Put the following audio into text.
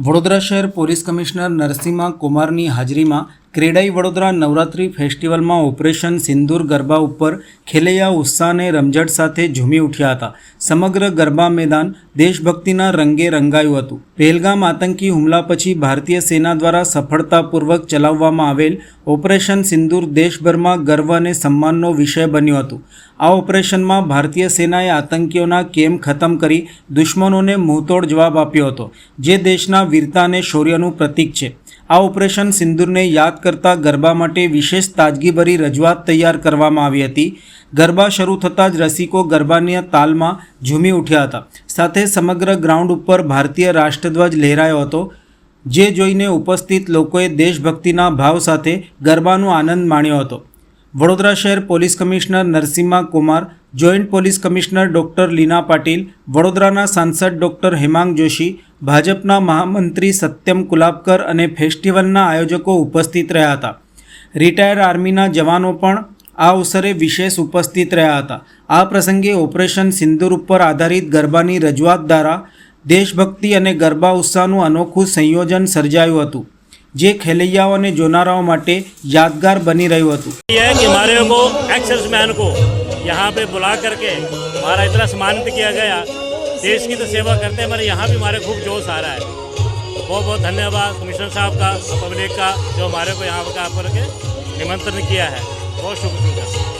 વડોદરા શહેર police commissioner Narasimha કુમારની હાજરીમાં ક્રેડાઈ વડોદરા નવરાત્રિ ફેસ્ટિવલમાં ઓપરેશન સિંદૂર ગરબા ઉપર ખેલૈયા ઉત્સાહ અને રમઝટ સાથે ઝૂમી ઉઠ્યા હતા. સમગ્ર ગરબા મેદાન દેશભક્તિના રંગે રંગાયું હતું. પહેલગામ આતંકી હુમલા પછી ભારતીય સેના દ્વારા સફળતાપૂર્વક ચલાવવામાં આવેલ ઓપરેશન સિંદૂર દેશભરમાં ગર્વ અને સન્માનનો વિષય બન્યો હતો. આ ઓપરેશનમાં ભારતીય સેનાએ આતંકીઓના કેમ ખતમ કરી દુશ્મનોને મુંહતોડ જવાબ આપ્યો હતો, જે દેશના વીરતા અને શૌર્યનું પ્રતીક છે. આ ઓપરેશન સિંદૂરને યાદ કરતા ગરબા માટે વિશેષ તાજગીભરી રજૂઆત તૈયાર કરવામાં આવી હતી. ગરબા શરૂ થતાં જ રસિકો ગરબાની તાલમાં ઝૂમી ઉઠ્યા હતા. સાથે સમગ્ર ગ્રાઉન્ડ ઉપર ભારતીય રાષ્ટ્રધ્વજ લહેરાયો હતો. જે જોઈને ઉપસ્થિત લોકોએ દેશભક્તિના ભાવ સાથે ગરબાનો આનંદ માણ્યો હતો. વડોદરા શહેર police commissioner Narasimha Kumar, joint police commissioner doctor Leena Patil, વડોદરાના સાંસદ ડૉક્ટર હેમાંગ જોશી ભાજપના મહામંત્રી સત્યમ કુલાબકર અને ફેસ્ટિવલના આયોજકો ઉપસ્થિત રહ્યા હતા રિટાયર આર્મીના જવાનો પણ આ અવસરે વિશેષ ઉપસ્થિત રહ્યા હતા આ પ્રસંગે ઓપરેશન સિંદૂર ઉપર આધારિત ગરબાની રજૂઆત દ્વારા દેશભક્તિ અને ગરબા ઉત્સાહનું અનોખું સંયોજન સર્જાયું હતું જે ખેલૈયાઓ અને જોનારાઓ માટે યાદગાર બની રહ્યું હતું ये है कि हमारे को एक्स सर्विसमैन को यहाँ पे बुला करके हमारा इतना सम्मानित किया गया देश की तो सेवा करते हैं हमारे यहाँ भी हमारे खूब जोश आ रहा है। बहुत बहुत धन्यवाद कमिश्नर साहब का पब्लिक का, जो हमारे को यहाँ का पर के निमंत्रण किया है। बहुत शुक्रिया